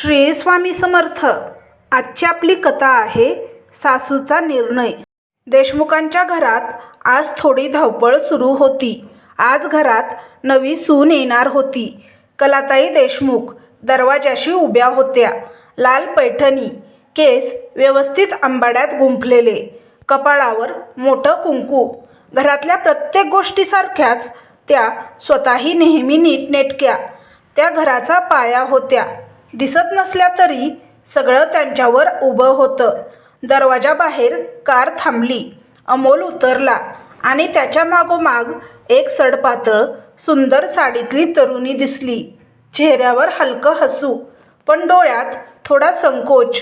श्री स्वामी समर्थ. आजची आपली कथा आहे सासूचा निर्णय. देशमुखांच्या घरात आज थोडी धावपळ सुरू होती. आज घरात नवी सून येणार होती. कलाताई देशमुख दरवाजाशी उभ्या होत्या. लाल पैठणी केस व्यवस्थित आंबाड्यात गुंफलेले. कपाळावर मोठं कुंकू. घरातल्या प्रत्येक गोष्टीसारख्याच त्या स्वतःही नेहमी नीटनेटक्या. त्या घराचा पाया होत्या. दिसत नसल्या तरी सगळं त्यांच्यावर उभं होतं. दरवाजाबाहेर कार थांबली. अमोल उतरला आणि त्याच्या मागोमाग एक सडपातळ सुंदर साडीतली तरुणी दिसली. चेहऱ्यावर हलकं हसू पण डोळ्यात थोडा संकोच.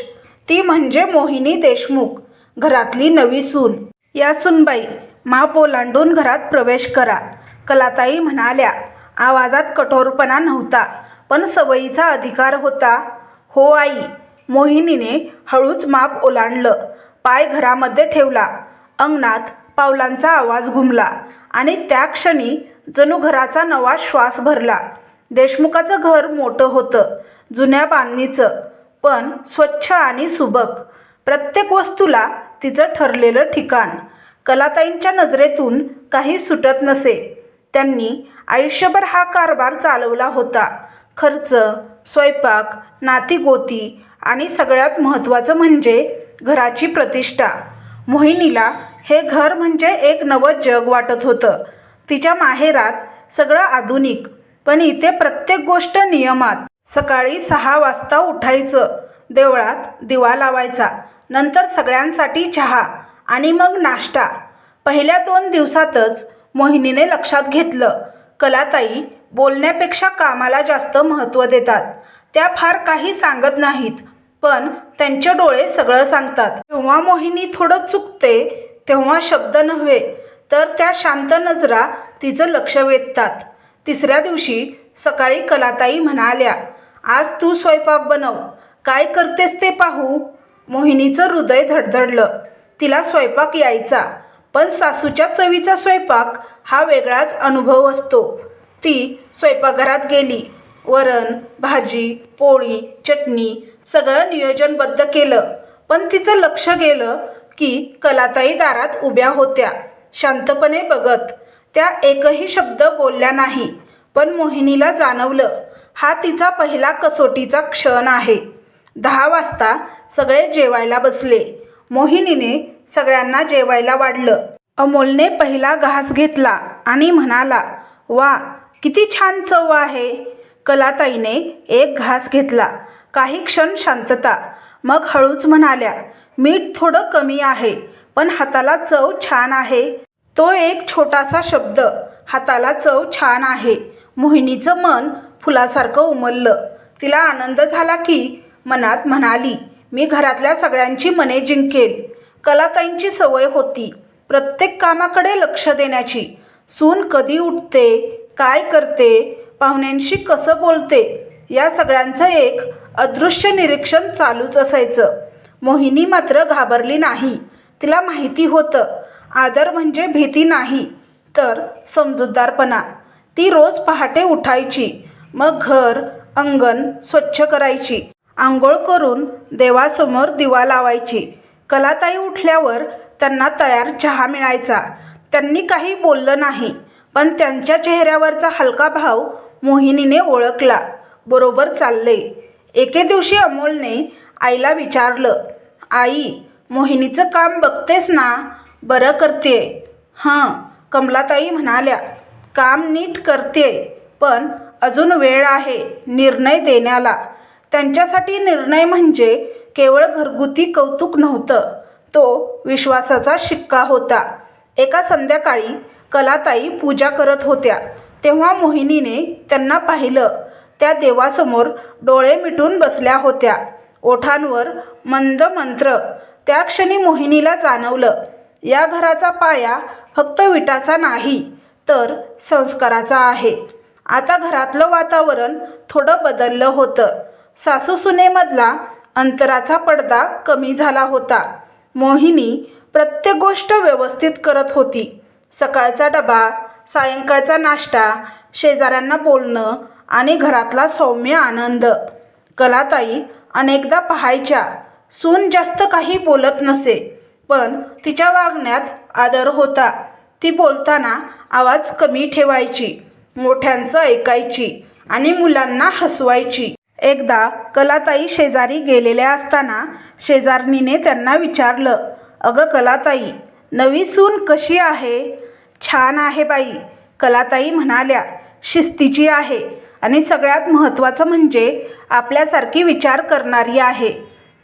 ती म्हणजे मोहिनी देशमुख घरातली नवी सून. या सुनबाई माप ओलांडून घरात प्रवेश करा कलाताई म्हणाल्या. आवाजात कठोरपणा नव्हता. पण सवयीचा अधिकार होता. हो आई मोहिनीने हळूच माप ओलांडलं. पाय घरामध्ये ठेवला. अंगणात पावलांचा आवाज घुमला आणि त्या क्षणी जणू घराचा नवा श्वास भरला. देशमुखाचं घर मोठं होतं जुन्या बांधणीचं पण स्वच्छ आणि सुबक. प्रत्येक वस्तूला तिचं ठरलेलं ठिकाण. कलाताईंच्या नजरेतून काही सुटत नसे. त्यांनी आयुष्यभर हा कारभार चालवला होता. खर्च स्वयंपाक नातीगोती आणि सगळ्यात महत्त्वाचं म्हणजे घराची प्रतिष्ठा. मोहिनीला हे घर म्हणजे एक नवं जग वाटत होतं. तिच्या माहेरात सगळं आधुनिक पण इथे प्रत्येक गोष्ट नियमात. सकाळी सहा वाजता उठायचं देवळात दिवा लावायचा नंतर सगळ्यांसाठी चहा आणि मग नाश्ता. पहिल्या दोन दिवसातच मोहिनीने लक्षात घेतलं कलाताई बोलण्यापेक्षा कामाला जास्त महत्त्व देतात. त्या फार काही सांगत नाहीत पण त्यांचे डोळे सगळं सांगतात. जेव्हा मोहिनी थोडं चुकते तेव्हा शब्द नव्हे तर त्या शांत नजरा तिचं लक्ष वेधतात. तिसऱ्या दिवशी सकाळी कलाताई म्हणाल्या आज तू स्वयंपाक बनव. काय करतेस ते पाहू? मोहिनीचं हृदय धडधडलं. तिला स्वयंपाक यायचा पण सासूच्या चवीचा स्वयंपाक हा वेगळाच अनुभव असतो. ती स्वयंपाकघरात गेली. वरण भाजी पोळी चटणी सगळं नियोजनबद्ध केलं. पण तिचं लक्ष गेलं की कलाताई दारात उभ्या होत्या. शांतपणे बघत त्या एकही शब्द बोलल्या नाही पण मोहिनीला जाणवलं हा तिचा पहिला कसोटीचा क्षण आहे. दहा वाजता सगळे जेवायला बसले. मोहिनीने सगळ्यांना जेवायला वाढलं. अमोलने पहिला घास घेतला आणि म्हणाला वा किती छान चव आहे. कलाताईने एक घास घेतला. काही क्षण शांतता. मग हळूच म्हणाल्या मीठ थोडं कमी आहे पण हाताला चव छान आहे. तो एक छोटासा शब्द हाताला चव छान आहे. मोहिनीचं मन फुलासारखं उमललं. तिला आनंद झाला की मनात म्हणाली मी घरातल्या सगळ्यांची मने जिंकेल. कलाताईंची सवय होती प्रत्येक कामाकडे लक्ष देण्याची. सून कधी उठते काय करते पाहुण्यांशी कसं बोलते या सगळ्यांचं एक अदृश्य निरीक्षण चालूच असायचं. मोहिनी मात्र घाबरली नाही. तिला माहिती होतं आदर म्हणजे भीती नाही तर समजूतदारपणा. ती रोज पहाटे उठायची मग घर अंगण स्वच्छ करायची. आंघोळ करून देवासमोर दिवा लावायची. कलाताई उठल्यावर त्यांना तयार चहा मिळायचा. त्यांनी काही बोललं नाही. पण त्यांच्या चेहऱ्यावरचा हलका भाव मोहिनीने ओळखला. बरोबर चालले एके दिवशी अमोलने आईला विचारलं आई मोहिनीचं काम बघतेस ना? बरं करते हां कमलाताई म्हणाल्या. काम नीट करते पण अजून वेळ आहे निर्णय देण्याला. त्यांच्यासाठी निर्णय म्हणजे केवळ घरगुती कौतुक नव्हतं तो विश्वासाचा शिक्का होता. एका संध्याकाळी कलाताई पूजा करत होत्या. तेव्हा मोहिनीने त्यांना पाहिलं त्या देवासमोर डोळे मिटून बसल्या होत्या. ओठांवर मंद मंत्र. त्या क्षणी मोहिनीला जाणवलं या घराचा पाया फक्त विटाचा नाही तर संस्काराचा आहे. आता घरातलं वातावरण थोडं बदललं होतं. सासूसुनेमधला अंतराचा पडदा कमी झाला होता. मोहिनी प्रत्येक गोष्ट व्यवस्थित करत होती. सकाळचा डबा सायंकाळचा नाश्ता शेजाऱ्यांना बोलणं आणि घरातला सौम्य आनंद. कलाताई अनेकदा पाहायच्या सून जास्त काही बोलत नसे पण तिच्या वागण्यात आदर होता. ती बोलताना आवाज कमी ठेवायची मोठ्यांचं ऐकायची आणि मुलांना हसवायची. एकदा कलाताई शेजारी गेलेल्या असताना शेजारणीने त्यांना विचारलं अगं कलाताई नवी सून कशी आहे? छान आहे बाई. कलाताई म्हणाल्या शिस्तीची आहे आणि सगळ्यात महत्त्वाचं म्हणजे आपल्यासारखी विचार करणारी आहे.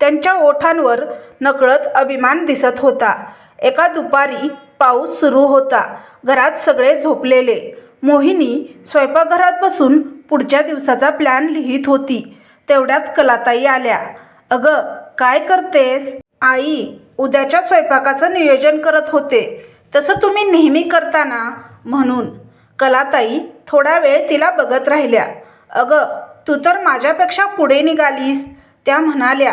त्यांच्या ओठांवर नकळत अभिमान दिसत होता. एका दुपारी पाऊस सुरू होता. घरात सगळे झोपलेले. मोहिनी स्वयंपाकघरात बसून पुढच्या दिवसाचा प्लॅन लिहित होती. तेवढ्यात कलाताई आल्या. अगं काय करतेस? आई उद्याच्या स्वयंपाकाचं नियोजन करत होते. तसं तुम्ही नेहमी करता ना म्हणून. कलाताई थोडा वेळ तिला बघत राहिल्या. अगं तू तर माझ्यापेक्षा पुढे निघालीस. त्या म्हणाल्या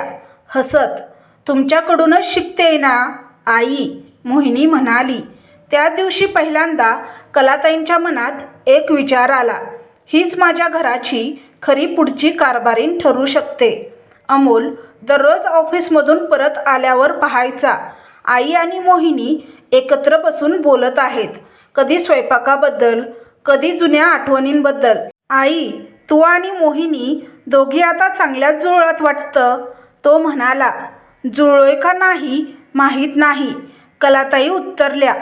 हसत. तुमच्याकडूनच शिकते ना आई मोहिनी म्हणाली. त्या दिवशी पहिल्यांदा कलाताईंच्या मनात एक विचार आला. हीच माझ्या घराची खरी पुढची कारभारीन ठरू शकते. अमोल दररोज ऑफिसमधून परत आल्यावर पाहायचा. आई आणि मोहिनी एकत्र बसून बोलत आहेत. कधी स्वयंपाकाबद्दल कधी जुन्या आठवणींबद्दल. आई तू आणि मोहिनी दोघी आता चांगल्याच जुळत वाटतं तो म्हणाला. जुळलोय का नाही माहीत नाही. कलाताई उत्तरल्या.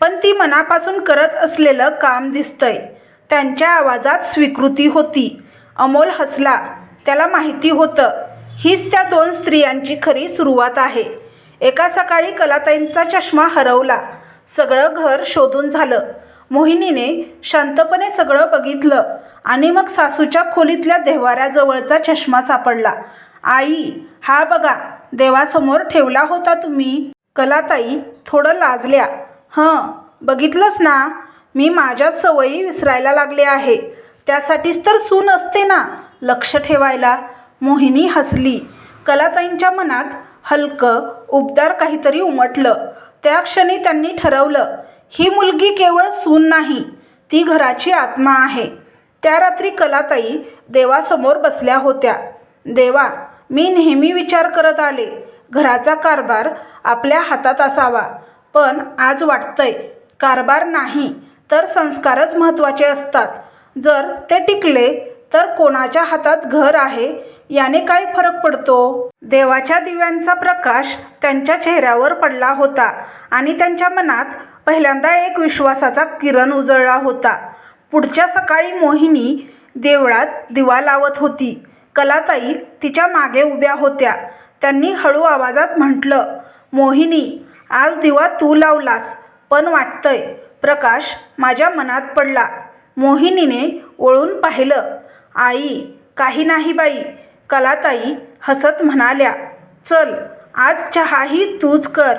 पण ती मनापासून करत असलेलं काम दिसतंय. त्यांच्या आवाजात स्वीकृती होती. अमोल हसला. त्याला माहिती होतं हीच त्या दोन स्त्रियांची खरी सुरुवात आहे. एका सकाळी कलाताईंचा चष्मा हरवला. सगळं घर शोधून झालं. मोहिनीने शांतपणे सगळं बघितलं आणि मग सासूच्या खोलीतल्या देव्हाऱ्याजवळचा चष्मा सापडला. आई हा बघा देवासमोर ठेवला होता तुम्ही. कलाताई थोडं लाजल्या. हं बघितलंस ना मी माझ्या सवयी विसरायला लागले आहे. त्यासाठीच तर चून असते ना लक्ष ठेवायला. मोहिनी हसली. कलाताईंच्या मनात हलकं उबदार काहीतरी उमटलं. त्या क्षणी त्यांनी ठरवलं ही मुलगी केवळ सून नाही ती घराची आत्मा आहे. त्या रात्री कलाताई देवासमोर बसल्या होत्या. देवा मी नेहमी विचार करत आले घराचा कारभार आपल्या हातात असावा पण आज वाटतंय कारभार नाही तर संस्कारच महत्त्वाचे असतात. जर ते टिकले तर कोणाच्या हातात घर आहे याने काय फरक पडतो. देवाच्या दिव्यांचा प्रकाश त्यांच्या चेहऱ्यावर पडला होता आणि त्यांच्या मनात पहिल्यांदा एक विश्वासाचा किरण उजळला होता. पुढच्या सकाळी मोहिनी देवळात दिवा लावत होती. कलाताई तिच्यामागे उभ्या होत्या. त्यांनी हळू आवाजात म्हटलं मोहिनी आज दिवा तू लावलास पण वाटतंय प्रकाश माझ्या मनात पडला. मोहिनीने वळून पाहिलं आई काही नाही बाई. कलाताई हसत म्हणाल्या चल आज चहाही तूच कर.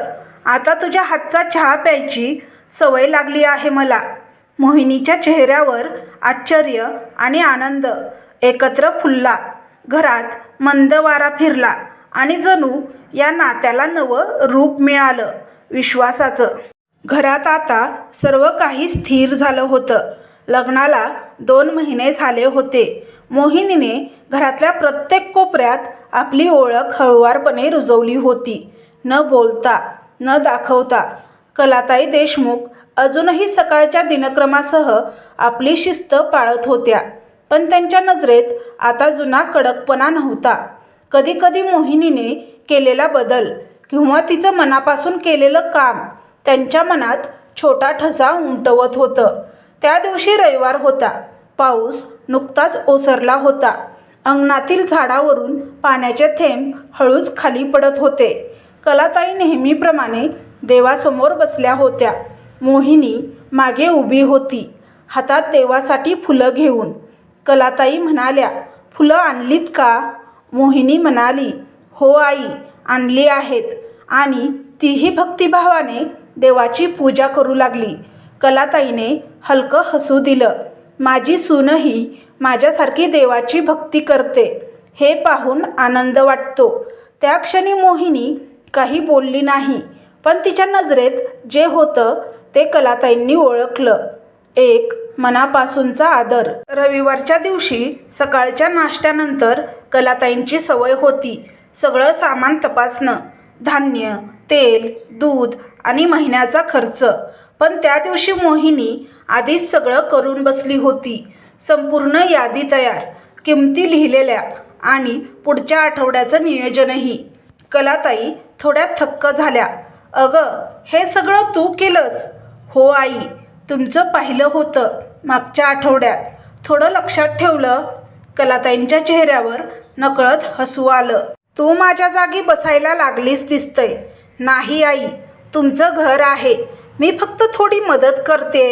आता तुझ्या हातचा चहा प्यायची सवय लागली आहे मला. मोहिनीच्या चेहऱ्यावर आश्चर्य आणि आनंद एकत्र फुलला. घरात मंद वारा फिरला आणि जणू या नात्याला नवं रूप मिळालं विश्वासाचं. घरात आता सर्व काही स्थिर झालं होतं. लग्नाला दोन महिने झाले होते. मोहिनीने घरातल्या प्रत्येक कोपऱ्यात आपली ओळख हळुवारपणे रुजवली होती. न बोलता न दाखवता कलाताई देशमुख अजूनही सकाळच्या दिनक्रमासह आपली शिस्त पाळत होत्या. पण त्यांच्या नजरेत आता जुना कडकपणा नव्हता. कधीकधी मोहिनीने केलेला बदल किंवा तिचं मनापासून केलेलं काम त्यांच्या मनात छोटा ठसा उमटवत होतं. त्या दिवशी रविवार होता. पाऊस नुकताच ओसरला होता. अंगणातील झाडावरून पाण्याचे थेंब हळूच खाली पडत होते. कलाताई नेहमीप्रमाणे देवासमोर बसल्या होत्या. मोहिनी मागे उभी होती. हातात देवासाठी फुलं घेऊन. कलाताई म्हणाल्या फुलं आणलीत का? मोहिनी म्हणाली हो आई आणली आहेत. आणि तीही भक्तिभावाने देवाची पूजा करू लागली. कलाताईने हलकं हसू दिलं. माझी सूनही माझ्यासारखी देवाची भक्ती करते हे पाहून आनंद वाटतो. त्या क्षणी मोहिनी काही बोलली नाही पण तिच्या नजरेत जे होतं ते कलाताईंनी ओळखलं. एक मनापासूनचा आदर. रविवारच्या दिवशी सकाळच्या नाश्त्यानंतर कलाताईंची सवय होती. सगळं सामान तपासणं धान्य तेल दूध आणि महिन्याचा खर्च. पण त्या दिवशी मोहिनी आधीच सगळं करून बसली होती. संपूर्ण यादी तयार किमती लिहिलेल्या आणि पुढच्या आठवड्याचं नियोजनही. कलाताई थोड्या थक्क झाल्या. अगं हे सगळं तू केलंस? हो आई. तुमचं पाहिलं होतं मागच्या आठवड्यात. थोडं लक्षात ठेवलं. कलाताईंच्या चेहऱ्यावर नकळत हसू आलं. तू माझ्या जागी बसायला लागलीस दिसतंय. नाही आई. तुमचं घर आहे. मी फक्त थोडी मदत करते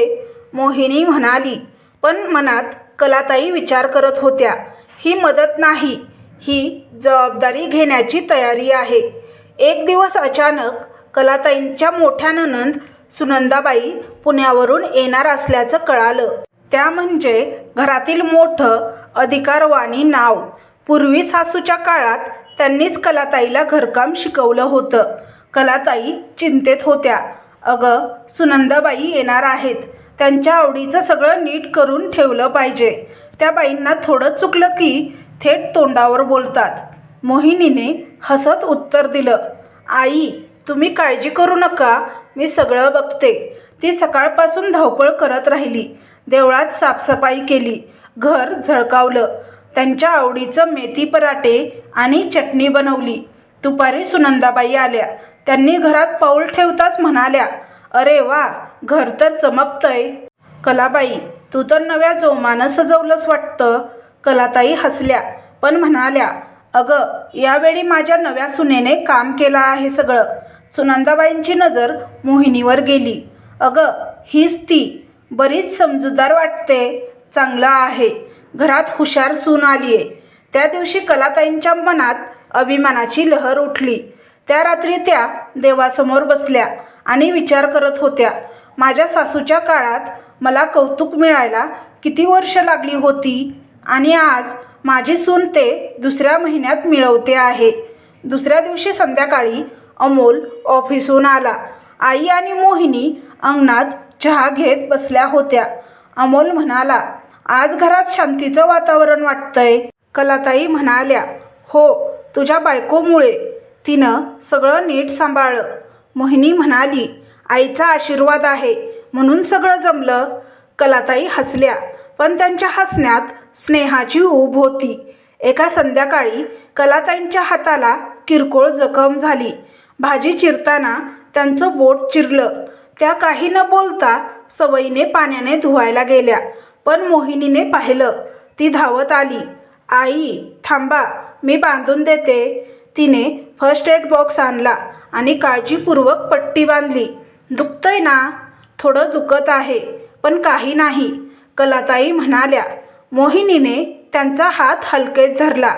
मोहिनी म्हणाली. पण मनात कलाताई विचार करत होत्या. ही मदत नाही ही जबाबदारी घेण्याची तयारी आहे. एक दिवस अचानक कलाताईंच्या मोठ्या ननंद सुनंदाबाई पुण्यावरून येणार असल्याचं कळालं. त्या म्हणजे घरातील मोठं अधिकारवाणी नाव. पूर्वी सासूच्या काळात त्यांनीच कलाताईला घरकाम शिकवलं होतं. कलाताई चिंतेत होत्या. अगं सुनंदाबाई येणार आहेत. त्यांच्या आवडीचं सगळं नीट करून ठेवलं पाहिजे. त्या बाईंना थोडं चुकलं की थेट तोंडावर बोलतात. मोहिनीने हसत उत्तर दिलं आई तुम्ही काळजी करू नका. मी सगळं बघते. ती सकाळपासून धावपळ करत राहिली. देवळात साफसफाई केली. घर झळकावलं. त्यांच्या आवडीचं मेथी पराठे आणि चटणी बनवली. दुपारी सुनंदाबाई आल्या. त्यांनी घरात पाऊल ठेवताच म्हणाल्या अरे वा घर तर चमकतंय. कलाबाई तू तर नव्या जोमानं सजवलंच वाटतं. कलाताई हसल्या पण म्हणाल्या अगं यावेळी माझ्या नव्या सुनेने काम केलं आहे सगळं. सुनंदाबाईंची नजर मोहिनीवर गेली. अगं हीच ती. बरीच समजूतदार वाटते. चांगलं आहे. घरात हुशार सून आली आहे त्या दिवशी कलाताईंच्या मनात अभिमानाची लहर उठली. त्या रात्री त्या देवासमोर बसल्या आणि विचार करत होत्या माझ्या सासूच्या काळात मला कौतुक मिळायला किती वर्ष लागली होती आणि आज माझी सून ते दुसऱ्या महिन्यात मिळवते आहे. दुसऱ्या दिवशी संध्याकाळी अमोल ऑफिसहून आला. आई आणि मोहिनी अंगणात चहा घेत बसल्या होत्या. अमोल म्हणाला आज घरात शांतीचं वातावरण वाटतंय. कलाताई म्हणाल्या हो तुझ्या बायकोमुळे तिनं सगळं नीट सांभाळलं. मोहिनी म्हणाली आईचा आशीर्वाद आहे. म्हणून सगळं जमलं. कलाताई हसल्या पण त्यांच्या हसण्यात स्नेहाची ऊब होती. एका संध्याकाळी कलाताईंच्या हाताला किरकोळ जखम झाली. भाजी चिरताना त्यांचं बोट चिरलं. त्या काही न बोलता सवयीने पाण्याने धुवायला गेल्या पण मोहिनीने पाहिलं. ती धावत आली आई थांबा मी बांधून देते. तिने फर्स्ट एड बॉक्स आणला आणि काळजीपूर्वक पट्टी बांधली. दुखतंय ना? थोडं दुखत आहे पण काही नाही कलाताई म्हणाल्या. मोहिनीने त्यांचा हात हलकेच धरला.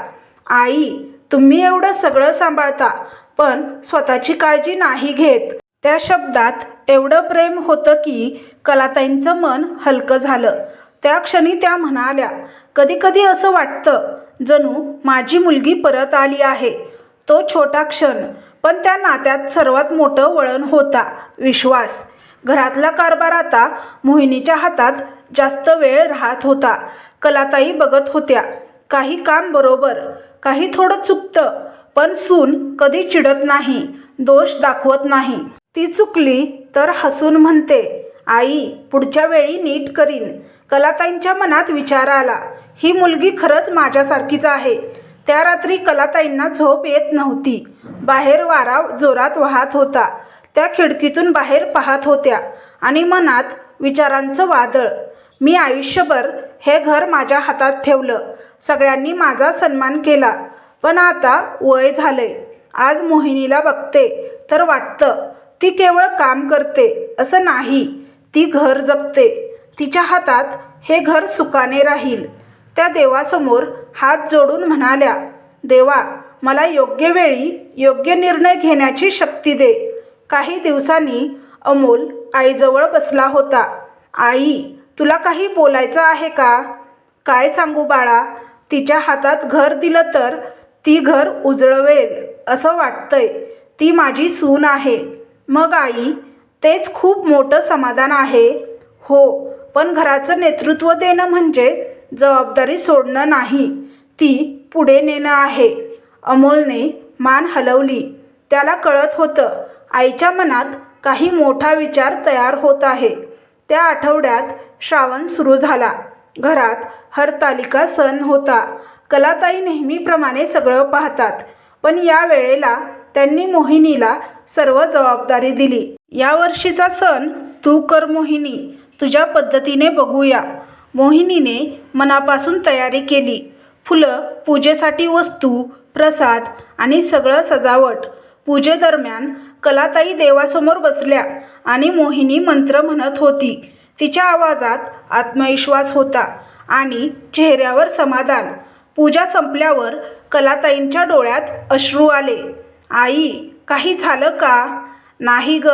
आई तुम्ही एवढं सगळं सांभाळता पण स्वतःची काळजी नाही घेत. त्या शब्दात एवढं प्रेम होतं की कलाताईंचं मन हलकं झालं. त्या क्षणी त्या म्हणाल्या कधी कधी असं वाटतं जणू माझी मुलगी परत आली आहे. तो छोटा क्षण पण त्या नात्यात सर्वात मोठं वळण होता विश्वास. घरातला कारभार आता मोहिनीच्या हातात जास्त वेळ राहत होता. कलाताई बघत होत्या काही काम बरोबर काही थोडं चुकतं पण सून कधी चिडत नाही दोष दाखवत नाही. ती चुकली तर हसून म्हणते आई पुढच्या वेळी नीट करीन. कलाताईंच्या मनात विचार आला ही मुलगी खरंच माझ्यासारखीच आहे. त्या रात्री कलाताईंना झोप येत नव्हती. बाहेर वारा जोरात वाहत होता. त्या खिडकीतून बाहेर पाहत होत्या आणि मनात विचारांचं वादळ. मी आयुष्यभर हे घर माझ्या हातात ठेवलं. सगळ्यांनी माझा सन्मान केला. पण आता वय झालंय. आज मोहिनीला बघते तर वाटतं ती केवळ काम करते असं नाही ती घर जगते. तिच्या हातात हे घर सुखाने राहील. त्या देवासमोर हात जोडून म्हणाल्या देवा मला योग्य वेळी योग्य निर्णय घेण्याची शक्ती दे. काही दिवसांनी अमोल आईजवळ बसला होता. आई तुला काही बोलायचं आहे का? काय सांगू बाळा? तिच्या हातात घर दिलं तर ती घर उजळवेल असं वाटतंय. ती माझी सून आहे. मग आई तेच खूप मोठं समाधान आहे. हो पण घराचं नेतृत्व देणं म्हणजे जबाबदारी सोडणं नाही. ती पुढे नेणं आहे. अमोलने मान हलवली. त्याला कळत होतं आईच्या मनात काही मोठा विचार तयार होत आहे. त्या आठवड्यात श्रावण सुरू झाला. घरात हरतालिका सण होता. कलाताई नेहमीप्रमाणे सगळं पाहतात पण या वेळेला त्यांनी मोहिनीला सर्व जबाबदारी दिली. यावर्षीचा सण तू कर मोहिनी तुझ्या पद्धतीने बघूया. मोहिनीने मनापासून तयारी केली. फुलं पूजेसाठी वस्तू प्रसाद आणि सगळं सजावट. पूजेदरम्यान कलाताई देवासमोर बसल्या आणि मोहिनी मंत्र म्हणत होती. तिच्या आवाजात आत्मविश्वास होता आणि चेहऱ्यावर समाधान. पूजा संपल्यावर कलाताईंच्या डोळ्यात अश्रू आले. आई काही झालं का? नाही ग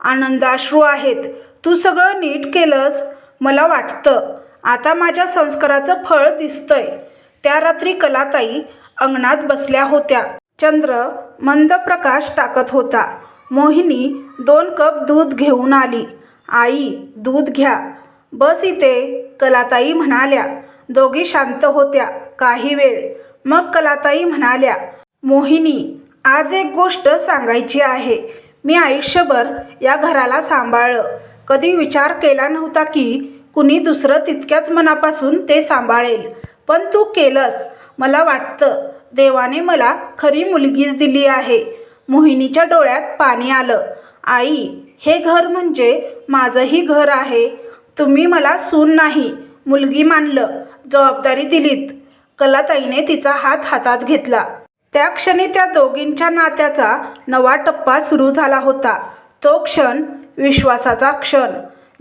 आनंदाश्रू आहेत. तू सगळं नीट केलंस मला वाटतं. आता माझ्या संस्काराचं फळ दिसतंय. त्या रात्री कलाताई अंगणात बसल्या होत्या. चंद्र मंद प्रकाश टाकत होता. मोहिनी दोन कप दूध घेऊन आली. आई दूध घ्या. बस इथे कलाताई म्हणाल्या. दोघी शांत होत्या. काही वेळ. मग कलाताई म्हणाल्या. मोहिनी आज एक गोष्ट सांगायची आहे. मी आयुष्यभर या घराला सांभाळलं. कधी विचार केला नव्हता की कुणी दुसरं तितक्याच मनापासून ते सांभाळेल. पण तू केलंस. मला वाटतं देवाने मला खरी मुलगीच दिली आहे. मोहिनीच्या डोळ्यात पाणी आलं. आई हे घर म्हणजे माझंही घर आहे. तुम्ही मला सून नाही मुलगी मानलं जबाबदारी दिलीत. कलाताईने तिचा हात हातात घेतला. त्या क्षणी त्या दोघींच्या नात्याचा नवा टप्पा सुरू झाला होता. तो क्षण विश्वासाचा क्षण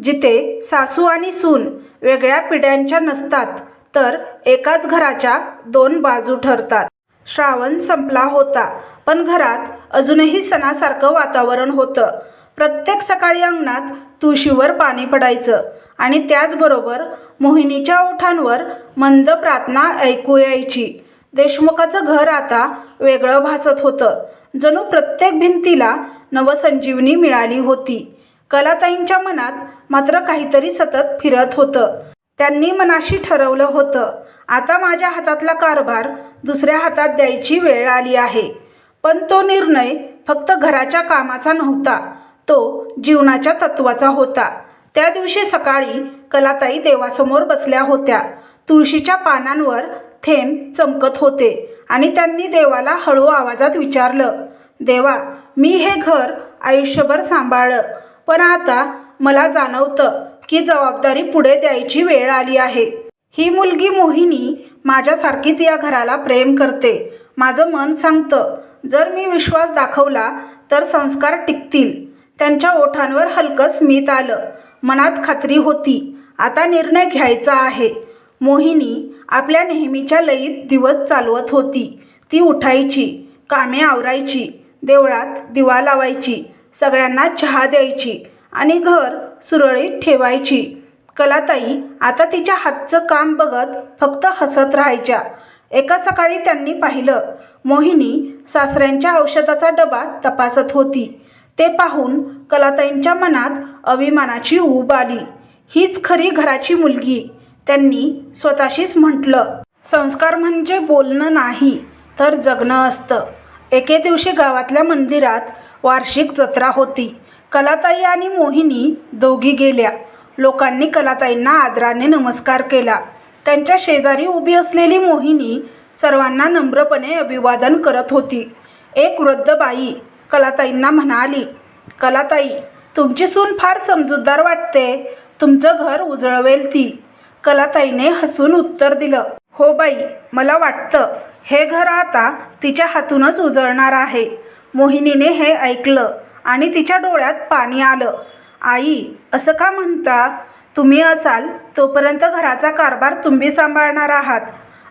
जिथे सासू आणि सून वेगळ्या पिढ्यांच्या नसतात. तर एकाच घराच्या दोन बाजू ठरतात. श्रावण संपला होता पण घरात अजूनही सणासारखं वातावरण होतं. प्रत्येक सकाळी अंगणात तुळशीवर पाणी पडायचं आणि त्याचबरोबर मोहिनीच्या ओठांवर मंद प्रार्थना ऐकू यायची. देशमुखाचं घर आता वेगळं भासत होतं. जणू प्रत्येक भिंतीला नवसंजीवनी मिळाली होती. कलाताईंच्या मनात मात्र काहीतरी सतत फिरत होतं. त्यांनी मनाशी ठरवलं होतं. आता माझ्या हातातला कारभार दुसऱ्या हातात द्यायची वेळ आली आहे. पण तो निर्णय फक्त घराच्या कामाचा नव्हता. तो जीवनाच्या तत्वाचा होता. त्या दिवशी सकाळी कलाताई देवासमोर बसल्या होत्या. तुळशीच्या पानांवर थेंब चमकत होते आणि त्यांनी देवाला हळू आवाजात विचारलं देवा मी हे घर आयुष्यभर सांभाळलं पण आता मला जाणवतं की जबाबदारी पुढे द्यायची वेळ आली आहे. ही मुलगी मोहिनी माझ्यासारखीच या घराला प्रेम करते. माझं मन सांगतं जर मी विश्वास दाखवला तर संस्कार टिकतील. त्यांच्या ओठांवर हलकं स्मित आलं. मनात खात्री होती आता निर्णय घ्यायचा आहे. मोहिनी आपल्या नेहमीच्या लयीत दिवस चालवत होती. ती उठायची कामे आवरायची देवळात दिवा लावायची सगळ्यांना चहा द्यायची आणि घर सुरळीत ठेवायची. कलाताई आता तिच्या हातचं काम बघत फक्त हसत राहायच्या. एका सकाळी त्यांनी पाहिलं मोहिनी सासऱ्यांच्या औषधाचा डबा तपासत होती. ते पाहून कलाताईंच्या मनात अभिमानाची ऊब आली. हीच खरी घराची मुलगी त्यांनी स्वतःशीच म्हटलं. संस्कार म्हणजे बोलणं नाही तर जगणं असतं. एके दिवशी गावातल्या मंदिरात वार्षिक जत्रा होती. कलाताई आणि मोहिनी दोघी गेल्या. लोकांनी कलाताईंना आदराने नमस्कार केला. त्यांच्या शेजारी उभी असलेली मोहिनी सर्वांना नम्रपणे अभिवादन करत होती. एक वृद्ध बाई कलाताईंना म्हणाली कलाताई तुमची सून फार समजूतदार वाटते. तुमचं घर उजळवेल ती. कलाताईने हसून उत्तर दिलं हो बाई मला वाटतं हे घर आता तिच्या हातूनच उजळणार आहे. मोहिनीने हे ऐकलं. आणि तिच्या डोळ्यात पाणी आलं. आई असं का म्हणता तुम्ही असाल तोपर्यंत घराचा कारभार तुम्ही सांभाळणार आहात.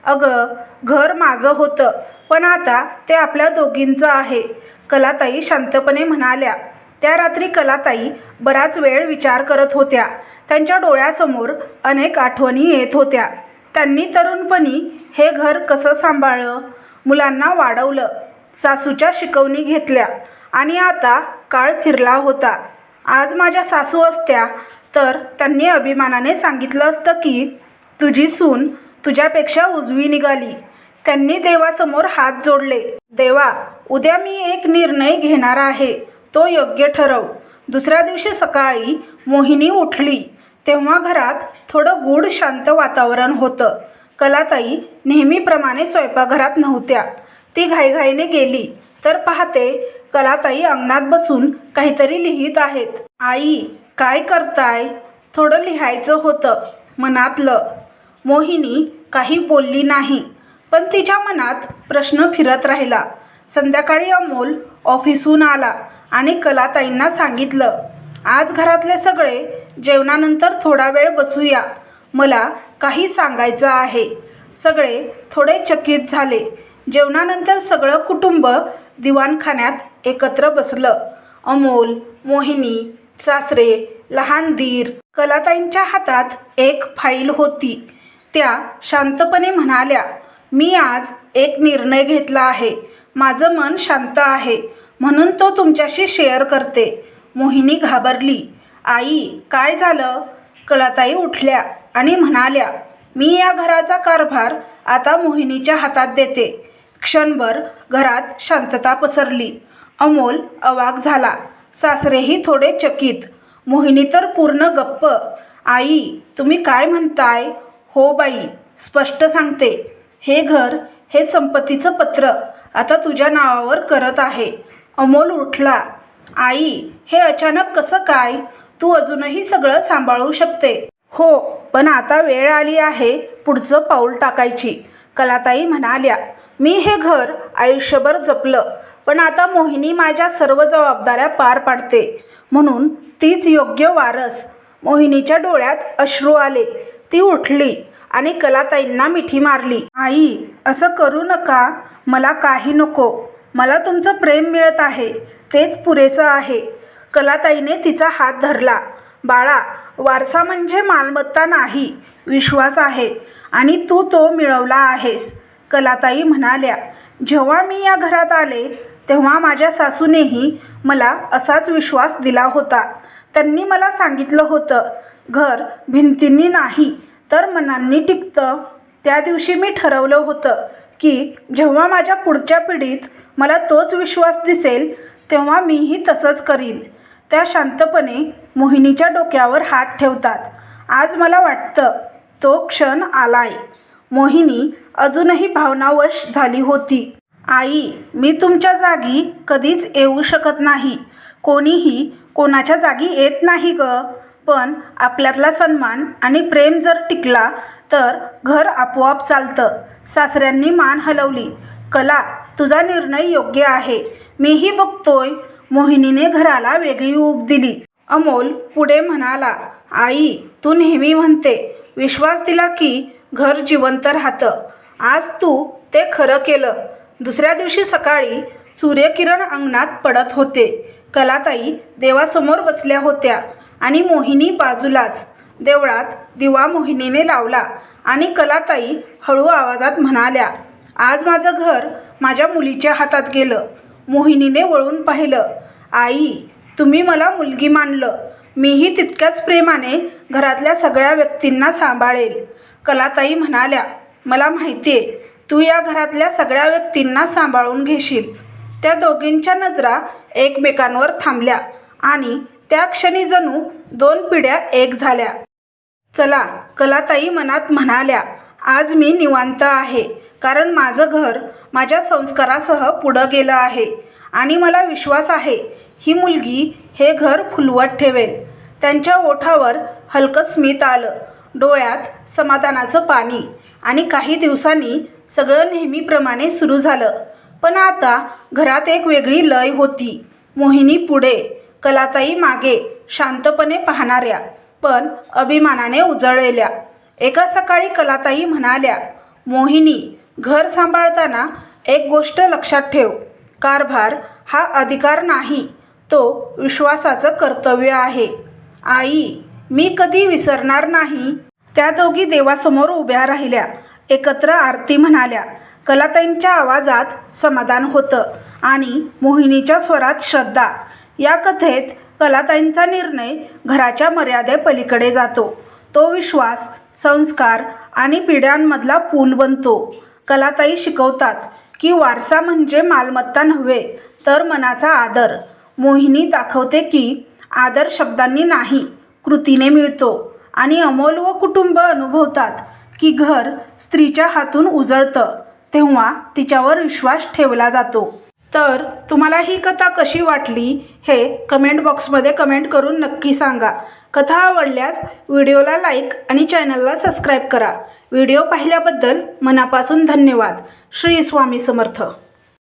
अगं घर माझं होतं पण आता ते आपल्या दोघींचं आहे. कलाताई शांतपणे म्हणाल्या. त्या रात्री कलाताई बराच वेळ विचार करत होत्या. त्यांच्या डोळ्यासमोर अनेक आठवणी येत होत्या. त्यांनी तरुणपणी हे घर कसं सांभाळलं? मुलांना वाढवलं. सासूच्या शिकवणी घेतल्या. आणि आता काळ फिरला होता. आज माझ्या सासू असत्या तर त्यांनी अभिमानाने सांगितलं असतं की तुझी सून तुझ्यापेक्षा उजवी निघाली. त्यांनी देवासमोर हात जोडले. देवा उद्या मी एक निर्णय घेणार आहे. तो योग्य ठरव. दुसऱ्या दिवशी सकाळी मोहिनी उठली. तेव्हा घरात थोडं गूढ शांत वातावरण होतं. कलाताई नेहमीप्रमाणे स्वयंपाकघरात नव्हत्या. ती घाईघाईने गेली. तर पाहते कलाताई अंगणात बसून काहीतरी लिहित आहेत. आई काय करताय? थोडं लिहायचं होतं मनातलं. मोहिनी काही बोलली नाही पण तिच्या मनात प्रश्न फिरत राहिला. संध्याकाळी अमोल ऑफिसहून आला आणि कलाताईंना सांगितलं आज घरातले सगळे जेवणानंतर थोडा वेळ बसूया. मला काही सांगायचं आहे. सगळे थोडे चकित झाले. जेवणानंतर सगळं कुटुंब दिवाणखान्यात एकत्र बसलं. अमोल मोहिनी सासरे लहान दीर कलाताईंच्या हातात एक फाईल होती. त्या शांतपणे म्हणाल्या मी आज एक निर्णय घेतला आहे. माझं मन शांत आहे. म्हणून तो तुमच्याशी शेअर करते. मोहिनी घाबरली. आई काय झालं? कलाताई उठल्या आणि म्हणाल्या मी या घराचा कारभार आता मोहिनीच्या हातात देते. क्षणभर घरात शांतता पसरली. अमोल अवाक झाला. सासरेही थोडे चकित. मोहिनी तर पूर्ण गप्प. आई तुम्ही काय म्हणताय? हो बाई स्पष्ट सांगते. हे घर हे संपत्तीचं पत्र. आता तुझ्या नावावर करत आहे. अमोल उठला. आई हे अचानक कसं काय? तू अजूनही सगळं सांभाळू शकते. हो पण आता वेळ आली आहे पुढचं पाऊल टाकायची कलाताई म्हणाल्या. मी हे घर आयुष्यभर जपलं पण आता मोहिनी माझ्या सर्व जबाबदाऱ्या पार पाडते. म्हणून तीच योग्य वारस मोहिनीच्या डोळ्यात अश्रू आले. ती उठली आणि कलाताईंना मिठी मारली. आई असं करू नका. मला काही नको. मला तुमचं प्रेम मिळत आहे. तेच पुरेसं आहे. कलाताईने तिचा हात धरला. बाळा वारसा म्हणजे मालमत्ता नाही. विश्वास आहे. आणि तू तो मिळवला आहेस. कलाताई म्हणाल्या जेव्हा मी या घरात आले तेव्हा माझ्या सासूनेही मला असाच विश्वास दिला होता. त्यांनी मला सांगितलं होतं घर भिंतींनी नाही तर मनांनी टिकतं. त्या दिवशी मी ठरवलं होतं की जेव्हा माझ्या पुढच्या पिढीत मला तोच विश्वास दिसेल तेव्हा मीही तसंच करीन. त्या शांतपणे मोहिनीच्या डोक्यावर हात ठेवतात. आज मला वाटतं तो क्षण आलाय. मोहिनी अजूनही भावनावश झाली होती. आई मी तुमच्या जागी कधीच येऊ शकत नाही. कोणीही कोणाच्या जागी येत नाही ग. पण आपल्यातला सन्मान आणि प्रेम जर टिकला तर घर आपोआप चालतं. सासऱ्यांनी मान हलवली. कला तुझा निर्णय योग्य आहे. मीही बघतोय. मोहिनीने घराला वेगळी ऊब दिली. अमोल पुढे म्हणाला आई तू नेहमी म्हणते विश्वास दिला की घर जिवंत राहतं. आज तू ते खरं केलं. दुसऱ्या दिवशी सकाळी सूर्यकिरण अंगणात पडत होते. कलाताई देवासमोर बसल्या होत्या आणि मोहिनी बाजूलाच देवळात दिवा मोहिनीने लावला आणि कलाताई हळू आवाजात म्हणाल्या आज माझं घर माझ्या मुलीच्या हातात गेलं. मोहिनीने वळून पाहिलं आई तुम्ही मला मुलगी मानलं. मीही तितक्याच प्रेमाने घरातल्या सगळ्या व्यक्तींना सांभाळेल. कलाताई म्हणाल्या मला माहिती आहे तू या घरातल्या सगळ्या व्यक्तींना सांभाळून घेशील. त्या दोघींच्या नजरा एकमेकांवर थांबल्या आणि त्या क्षणी जणू दोन पिढ्या एक झाल्या. चला कलाताई मनात म्हणाल्या आज मी निवांत आहे कारण माझं घर माझ्या संस्कारासह पुढं गेलं आहे आणि मला विश्वास आहे ही मुलगी हे घर फुलवत ठेवेल. त्यांच्या ओठावर हलकं स्मित आलं. डोळ्यात समाधानाचं पाणी. आणि काही दिवसांनी सगळं नेहमीप्रमाणे सुरू झालं. पण आता घरात एक वेगळी लय होती. मोहिनी पुढे कलाताई मागे शांतपणे पाहणाऱ्या पण अभिमानाने उजळलेल्या. एका सकाळी कलाताई म्हणाल्या मोहिनी घर सांभाळताना एक गोष्ट लक्षात ठेव. कारभार हा अधिकार नाही. तो विश्वासाचं कर्तव्य आहे. आई मी कधी विसरणार नाही. त्या दोघी देवासमोर उभ्या राहिल्या. एकत्र आरती म्हणाल्या. कलाताईंच्या आवाजात समाधान होतं आणि मोहिनीच्या स्वरात श्रद्धा. या कथेत कलाताईंचा निर्णय घराच्या मर्यादेपलीकडे जातो. तो विश्वास संस्कार आणि पिढ्यांमधला पूल बनतो. कलाताई शिकवतात की वारसा म्हणजे मालमत्ता नव्हे तर मनाचा आदर. मोहिनी दाखवते की आदर शब्दांनी नाही. कृतीने मिळतो. आणि अमोल व कुटुंब अनुभवतात की घर स्त्रीच्या हातून उजळतं तेव्हा तिच्यावर विश्वास ठेवला जातो. तर तुम्हाला ही कथा कशी वाटली हे कमेंट बॉक्समध्ये कमेंट करून नक्की सांगा. कथा आवडल्यास व्हिडिओला लाईक आणि चॅनलला सबस्क्राईब करा. व्हिडिओ पाहिल्याबद्दल मनापासून धन्यवाद. श्री स्वामी समर्थ.